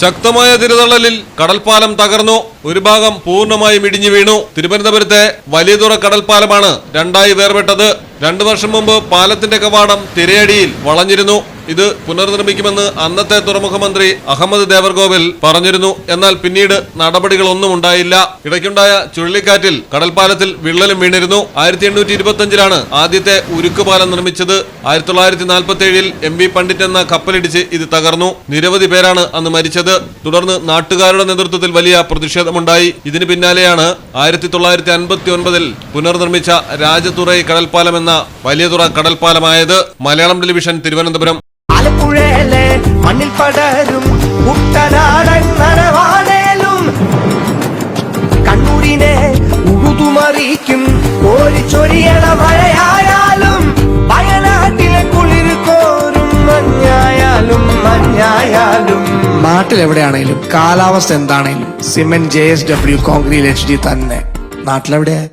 ശക്തമായ തിരുതള്ളലിൽ കടൽപ്പാലം തകർന്നു. ഒരു ഭാഗം പൂർണമായും ഇടിഞ്ഞു വീണു. തിരുവനന്തപുരത്തെ വലിയതുറ കടൽപ്പാലമാണ് രണ്ടായി വേർപെട്ടത്. രണ്ടു വർഷം മുമ്പ് പാലത്തിന്റെ കവാടം തിരയടിയിൽ വളഞ്ഞിരുന്നു. ഇത് പുനർനിർമ്മിക്കുമെന്ന് അന്നത്തെ തുറമുഖ മന്ത്രി അഹമ്മദ് ദേവർഗോവിൽ പറഞ്ഞിരുന്നു. എന്നാൽ പിന്നീട് നടപടികളൊന്നും ഉണ്ടായില്ല. ഇടയ്ക്കുണ്ടായ ചുഴലിക്കാറ്റിൽ കടൽപ്പാലത്തിൽ വിള്ളലും വീണിരുന്നു. ആയിരത്തി എണ്ണൂറ്റി ഇരുപത്തിയഞ്ചിലാണ് ആദ്യത്തെ ഉരുക്കുപാലം നിർമ്മിച്ചത്. ആയിരത്തി തൊള്ളായിരത്തി നാൽപ്പത്തി ഏഴിൽ എം വി പണ്ഡിറ്റ് എന്ന കപ്പലിടിച്ച് ഇത് തകർന്നു. നിരവധി പേരാണ് അന്ന് മരിച്ചത്. തുടർന്ന് നാട്ടുകാരുടെ നേതൃത്വത്തിൽ വലിയ പ്രതിഷേധമുണ്ടായി. ഇതിന് പിന്നാലെയാണ് ആയിരത്തി തൊള്ളായിരത്തി അൻപത്തി ഒൻപതിൽ പുനർനിർമ്മിച്ച രാജതുറൈ കടൽപ്പാലം എന്ന വലിയതുറ കടൽപ്പാലമായത്. മലയാളം ടെലിവിഷൻ തിരുവനന്തപുരം. ആലപ്പുഴയിലെ മണ്ണിൽ പടരും കുട്ടനാടൻ നനവാനേലും കണ്ണൂരിനെ ഉഴുതുമറിയിക്കും കോരിച്ചൊരിയണ മഴയായാലും. വയനാട്ടിലെ കുളിർ കോരും മഞ്ഞായാലും മഞ്ഞായാലും. നാട്ടിൽ എവിടെയാണേലും കാലാവസ്ഥ എന്താണെങ്കിലും cement J S W concrete H D തന്നെ. നാട്ടിലെവിടെയാ?